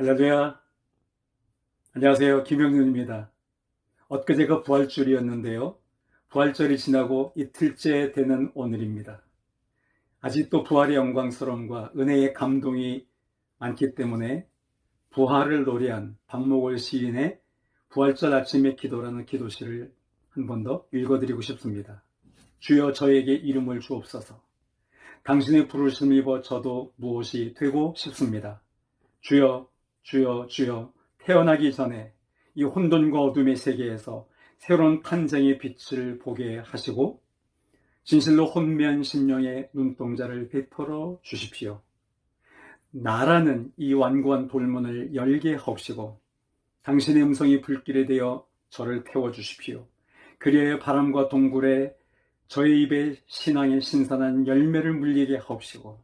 할렐루야. 안녕하세요. 김영준입니다. 엊그제가 부활절이었는데요. 부활절이 지나고 이틀째 되는 오늘입니다. 아직도 부활의 영광스러움과 은혜의 감동이 많기 때문에 부활을 노래한 박목월 시인의 부활절 아침의 기도라는 기도시를 한 번 더 읽어드리고 싶습니다. 주여 저에게 이름을 주옵소서. 당신의 부르심을 입어 저도 무엇이 되고 싶습니다. 주여, 주여, 주여, 태어나기 전에 이 혼돈과 어둠의 세계에서 새로운 탄생의 빛을 보게 하시고 진실로 혼미한 심령의 눈동자를 베풀어 주십시오. 나라는 이 완고한 돌문을 열게 하옵시고 당신의 음성이 불길에 되어 저를 태워 주십시오. 그리하여 바람과 동굴에 저의 입에 신앙의 신선한 열매를 물리게 하옵시고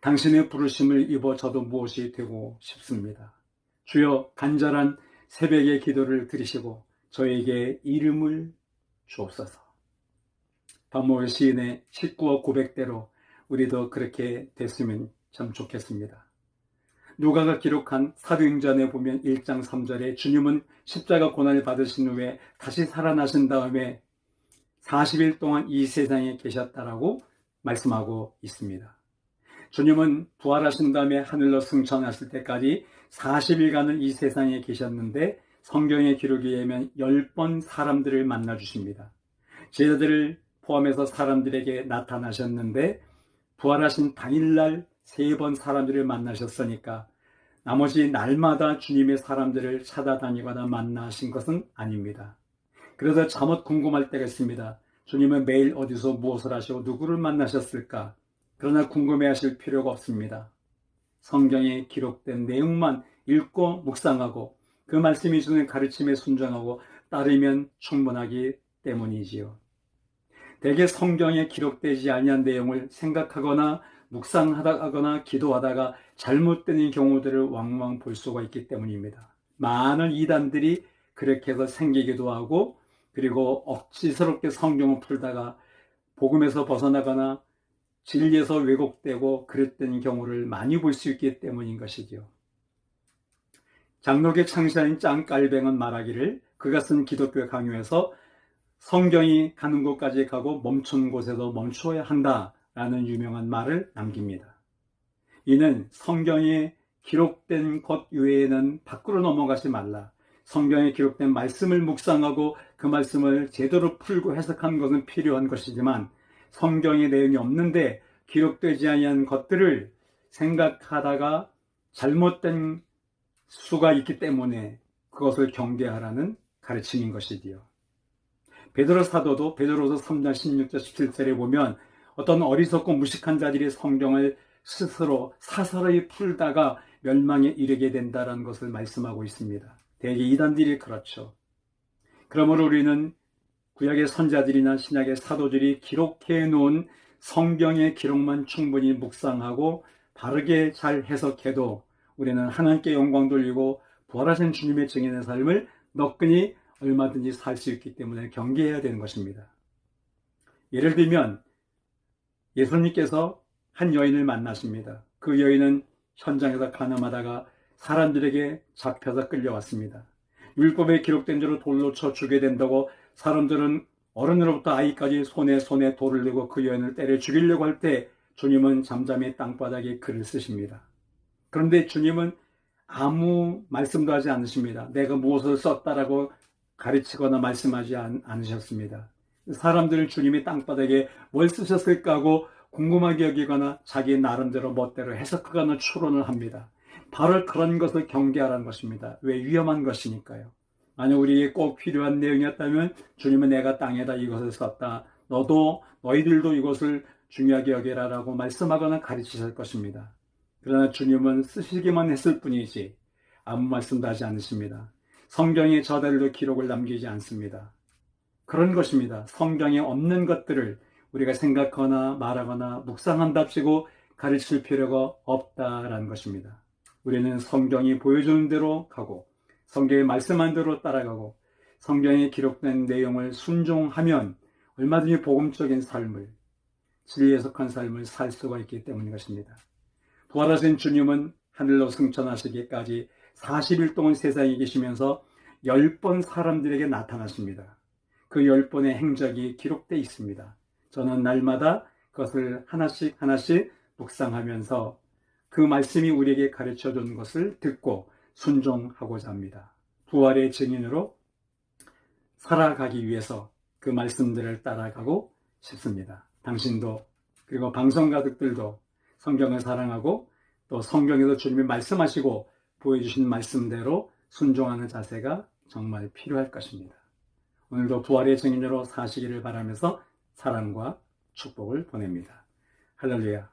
당신의 부르심을 입어 저도 무엇이 되고 싶습니다. 주여 간절한 새벽의 기도를 들으시고 저에게 이름을 주옵소서. 박모월 시인의 식구와 고백대로 우리도 그렇게 됐으면 참 좋겠습니다. 누가가 기록한 사도행전에 보면 1장 3절에 주님은 십자가 고난을 받으신 후에 다시 살아나신 다음에 40일 동안 이 세상에 계셨다라고 말씀하고 있습니다. 주님은 부활하신 다음에 하늘로 승천하실 때까지 40일간을 이 세상에 계셨는데 성경의 기록에 의하면 10번 사람들을 만나 주십니다. 제자들을 포함해서 사람들에게 나타나셨는데 부활하신 당일날 세 번 사람들을 만나셨으니까 나머지 날마다 주님의 사람들을 찾아다니거나 만나신 것은 아닙니다. 그래서 잠옷 궁금할 때가 있습니다. 주님은 매일 어디서 무엇을 하시고 누구를 만나셨을까? 그러나 궁금해 하실 필요가 없습니다. 성경에 기록된 내용만 읽고 묵상하고 그 말씀이 주는 가르침에 순종하고 따르면 충분하기 때문이지요. 대개 성경에 기록되지 아니한 내용을 생각하거나 묵상하다거나 기도하다가 잘못된 경우들을 왕왕 볼 수가 있기 때문입니다. 많은 이단들이 그렇게 해서 생기기도 하고 그리고 억지스럽게 성경을 풀다가 복음에서 벗어나거나 진리에서 왜곡되고 그랬던 경우를 많이 볼 수 있기 때문인 것이죠. 장로계 창시자인 짱 깔뱅은 말하기를 그가 쓴 기독교 강요에서 성경이 가는 곳까지 가고 멈춘 곳에도 멈추어야 한다라는 유명한 말을 남깁니다. 이는 성경에 기록된 것 외에는 밖으로 넘어가지 말라. 성경에 기록된 말씀을 묵상하고 그 말씀을 제대로 풀고 해석한 것은 필요한 것이지만 성경의 내용이 없는데 기록되지 아니한 것들을 생각하다가 잘못된 수가 있기 때문에 그것을 경계하라는 가르침인 것이지요. 베드로 사도도 베드로서 3장 16절 17절에 보면 어떤 어리석고 무식한 자들이 성경을 스스로 사사로이 풀다가 멸망에 이르게 된다는 것을 말씀하고 있습니다. 대개 이단들이 그렇죠. 그러므로 우리는 구약의 선자들이나 신약의 사도들이 기록해 놓은 성경의 기록만 충분히 묵상하고 바르게 잘 해석해도 우리는 하나님께 영광 돌리고 부활하신 주님의 증인의 삶을 너끈히 얼마든지 살 수 있기 때문에 경계해야 되는 것입니다. 예를 들면 예수님께서 한 여인을 만나십니다. 그 여인은 현장에서 가늠하다가 사람들에게 잡혀서 끌려왔습니다. 율법에 기록된 대로 돌로 쳐 죽게 된다고 사람들은 어른으로부터 아이까지 손에 손에 돌을 내고 그 여인을 때려 죽이려고 할 때 주님은 잠잠히 땅바닥에 글을 쓰십니다. 그런데 주님은 아무 말씀도 하지 않으십니다. 내가 무엇을 썼다라고 가르치거나 말씀하지 않 으셨습니다. 사람들은 주님이 땅바닥에 뭘 쓰셨을까 하고 궁금하게 여기거나 자기 나름대로 멋대로 해석하거나 추론을 합니다. 바로 그런 것을 경계하라는 것입니다. 왜 위험한 것이니까요. 만약 우리에게 꼭 필요한 내용이었다면 주님은 내가 땅에다 이것을 썼다. 너도 너희들도 이것을 중요하게 여기라라고 말씀하거나 가르치실 것입니다. 그러나 주님은 쓰시기만 했을 뿐이지 아무 말씀도 하지 않으십니다. 성경에 저달로 기록을 남기지 않습니다. 그런 것입니다. 성경에 없는 것들을 우리가 생각하거나 말하거나 묵상한답시고 가르칠 필요가 없다라는 것입니다. 우리는 성경이 보여주는 대로 가고 성경의 말씀한 대로 따라가고 성경에 기록된 내용을 순종하면 얼마든지 복음적인 삶을 진리에 속한 삶을 살 수가 있기 때문인 것입니다. 부활하신 주님은 하늘로 승천하시기까지 40일 동안 세상에 계시면서 10번 사람들에게 나타나십니다. 그 10번의 행적이 기록되어 있습니다. 저는 날마다 그것을 하나씩 하나씩 묵상하면서 그 말씀이 우리에게 가르쳐 준 것을 듣고 순종하고자 합니다. 부활의 증인으로 살아가기 위해서 그 말씀들을 따라가고 싶습니다. 당신도 그리고 방송 가족들도 성경을 사랑하고 또 성경에서 주님이 말씀하시고 보여주신 말씀대로 순종하는 자세가 정말 필요할 것입니다. 오늘도 부활의 증인으로 사시기를 바라면서 사랑과 축복을 보냅니다. 할렐루야.